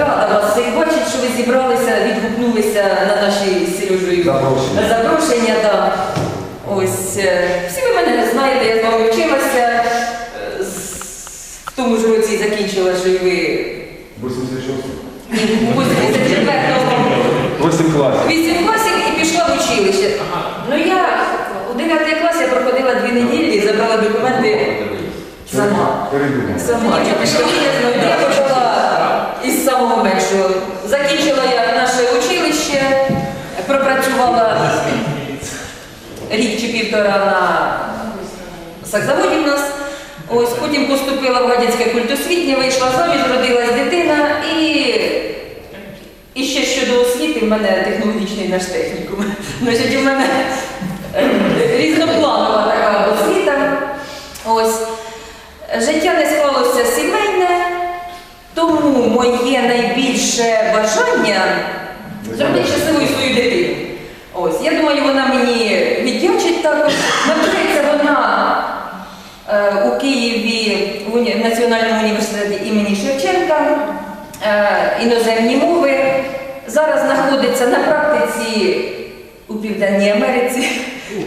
рада вас всіх бачити, що ви зібралися, відгукнулися на наші з Запрошення. запрошення. Да. Ось е, всі ви мене знаєте, я з вами вчилася. е, В тому ж році закінчила, що і ви 86. у 84-му 8 класів. 8 класів і пішла в училище. Ну я у 9 класі я проходила дві неділі і забрала документи сама. Сама. Я пішла я почала із самого меншого. Закінчила я наше училище, пропрацювала рік чи півтора на сакзаводі в нас. Ось потім поступила в Гадянське культосвітнє, вийшла заміж, родилась дитина і, і ще щодо освіти, в мене технологічний наш технікум. Значить, у мене різнопланова така освіта. Ось. Життя не склалося сімейне, тому моє найбільше бажання зробити щасливою свою дитину. Ось, я думаю, вона мені віддячить також. Навчається вона е, у Києві в Національному університеті імені Шевченка, е, іноземні мови. Зараз знаходиться на практиці у Південній Америці.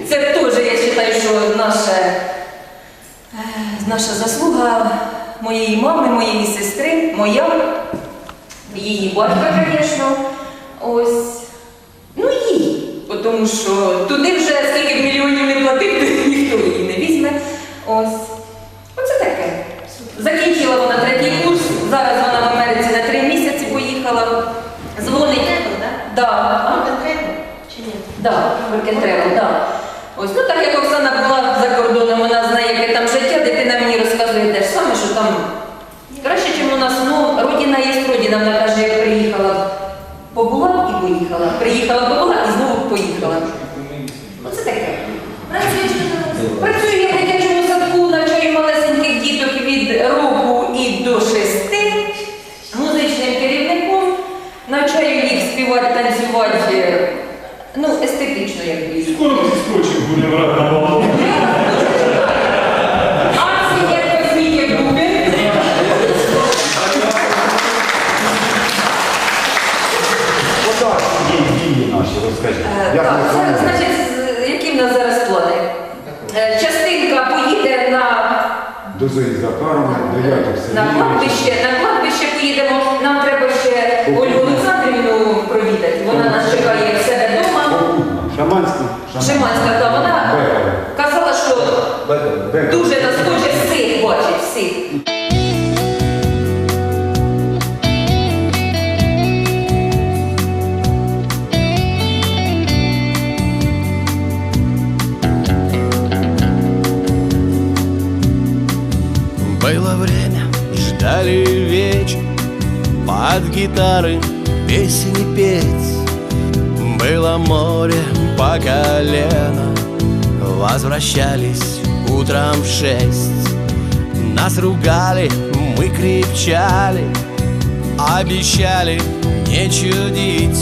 Це теж, я вважаю, що наше Е, Наша заслуга моєї мами, моєї сестри, моя, її батька, звісно. Ось. Ну їй. Тому що туди вже скільки мільйонів не платити, ніхто її не візьме. Ось. Оце таке. Закінчила вона третій курс. Зараз вона в Америці на три місяці поїхала. Дзвонить. Да. Да, да. Ось, ну так як Оксана була за кордоном, вона знає, яке там життя, дитина мені розказує те ж саме, що там краще, ніж у нас, ну, родина є родина, вона каже, як приїхала, побула і поїхала. Приїхала, побула і знову поїхала. Оце таке. Я в дитячому садку, навчаю малесеньких діток від року і до шести, музичним керівником, навчаю їх співати, танцювати, ну, естетично, як би. Будемо брати на наші, розкажіть. Е, Так, це, значить, які в нас зараз плани? Е, Частинка поїде на, До Зої Захаровни, до Яків на кладбище, на кладбище поїдемо. Нам треба ще Ольгу Олександрівну провідати. Шаманський. Шиманська, та вона казала, що дуже нас хоче всіх бачить, всіх. Было время, ждали вечер Под гитары песни петь Было море по колено Возвращались утром в шесть. Нас ругали, мы кричали Обещали не чудить.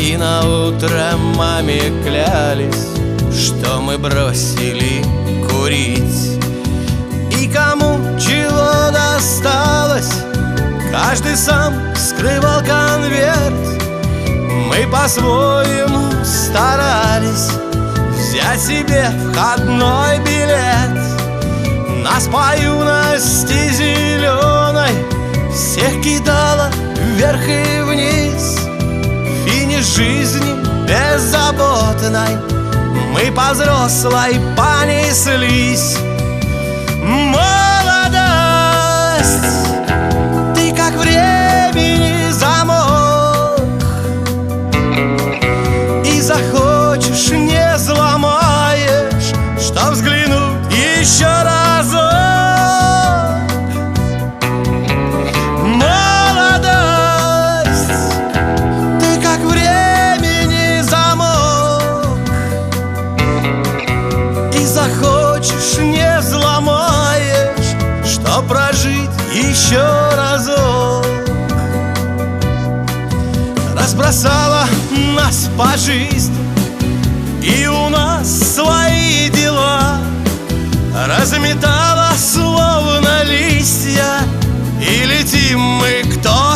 И на утро маме клялись Что мы бросили курить. И кому чего досталось Каждый сам скрывал конверт. Мы по-своему старались Взять себе входной билет. Нас по зеленой Всех кидало вверх и вниз. Финиш жизни беззаботной Мы по взрослой понеслись еще разок. Разбросала нас по жизни, и у нас свои дела. Разметала словно листья, и летим мы кто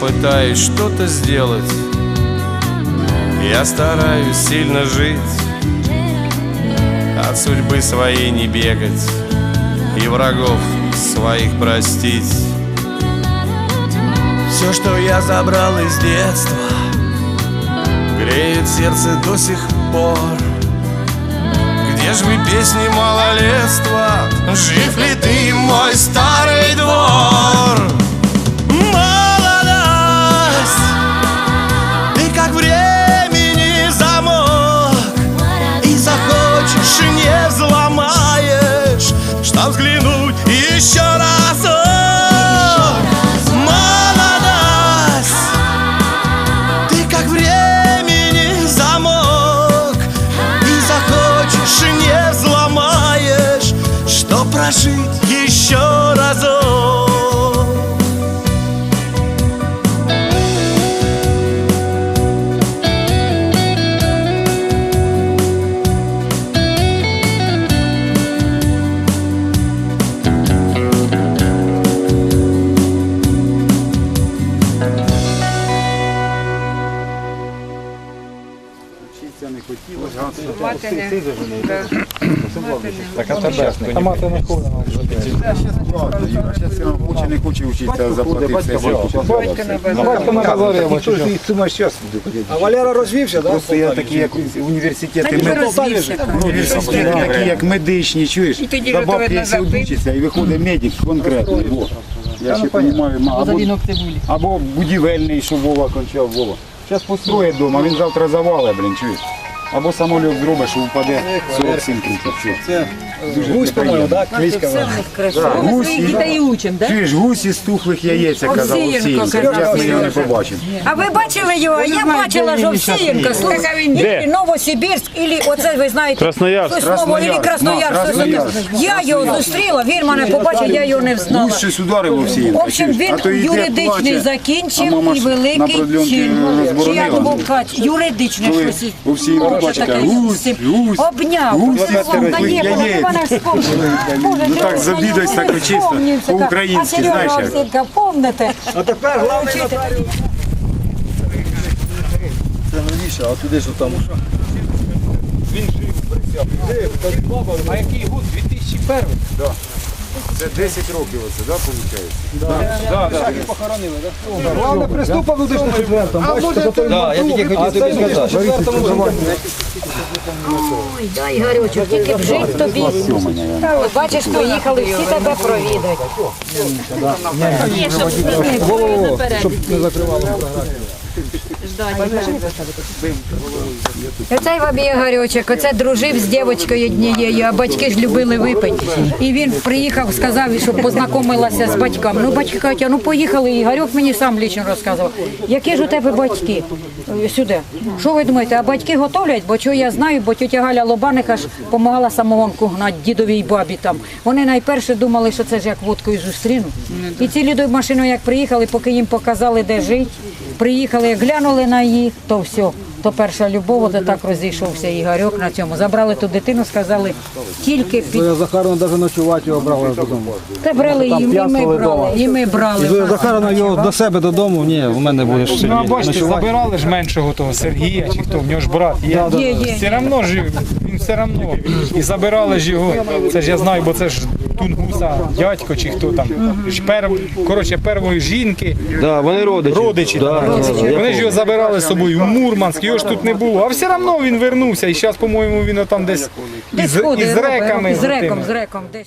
пытаюсь что-то сделать. Я стараюсь сильно жить От судьбы своей не бегать И врагов своих простить. Все, что я забрал из детства Греет сердце до сих пор. Где ж вы песни малолетства? Жив ли ты, мой старый двор? Прожить еще разок. Вчитися не хотілося. Мати не Так, а тебе А мати не. Правда, Юра, зараз все. батька на. На базарі, зараз А Валера розвівся, так? Просто я такі, як університети, ми- університети такі, як медичні, чуєш? І За бабки запит. вчиться, і виходить медик конкретний. Я ще розумію, або, або будівельний, що Вова кончав Вова. Зараз построїть вдома, він завтра завалить, блін, чуєш? Або самоліт зробить, що впаде 47 крутів. Все. Гусь, по-моєму, так? Кличка Да, гусь і- Дітей учимо, так? Чуєш, гусь із тухлих яєць, як казав Овсієнко. Зараз ми його не побачимо. А ви бачили його? Я бачила ж Овсієнка, слухай, Де? Новосибірськ, і оце ви знаєте, Красноярськ. Сосново, Красноярськ, Красноярськ. Я його зустріла, він мене побачив, я його не взнала. Гусь щось ударив Овсієнко. В общем, він юридичний закінчив і великий чин. Чи як юридичне Коли щось. Боже, таке всім. Обняв. твоїх Боже, яєць. вона вспомнила. Боже, Ну так завідуюсь так чисто, по-українськи, знаєш як? Помните? А тепер главний нотаріус. Це новіше, а туди що там? Він жив, присяг. А який год? 2001? Це 10 років оце, да, виходить? Похоронили, так? Главне приступав у 2004-му. Бачите, за той Да, я тільки хотів тобі сказати. Ой, дай Гарючок, тільки б жить тобі. Бачиш, поїхали, всі тебе провідать. щоб не закривало. Оцей вам є Гарючок, оце дружив з дівчинкою однією, а батьки ж любили випити. І він приїхав, сказав, щоб познайомилася з батьками. Ну, батьки кажуть, ну поїхали, і Гарюк мені сам лічно розказував. Які ж у тебе батьки? Е, Сюди. Що ви думаєте, а батьки готовлять? Бо що я знаю, бо тетя Галя Лобаника ж допомагала самогонку гнати дідовій бабі там. Вони найперше думали, що це ж як водкою зустріну. І ці люди машиною як приїхали, поки їм показали, де жити, приїхали, глянули на їх, то все. то перша любов, от так розійшовся Ігорьок на цьому. Забрали ту дитину, сказали, тільки під Зоя Захаровна навіть ночувати його брала додому. та брали і, і ми брали, і ми брали. Зоя Захаровна його до себе додому, ні, в мене будеш Ну, а бачите, забирали ж меншого того Сергія, чи хто, в нього ж брат є. Є, є. Все одно ж він все одно. І забирали ж його. Це ж я знаю, бо це ж Тунгуса, дядько чи хто там. Ж пер, коротше, первої жінки, Да, вони родичі. родичі. Да, там. да, да, я Вони ж його забирали з собою в Мурманськ, його ж тут не було. А все одно він вернувся. І зараз, по-моєму, він там десь Десь із, ходить, із реками. З реком, з реком. Десь.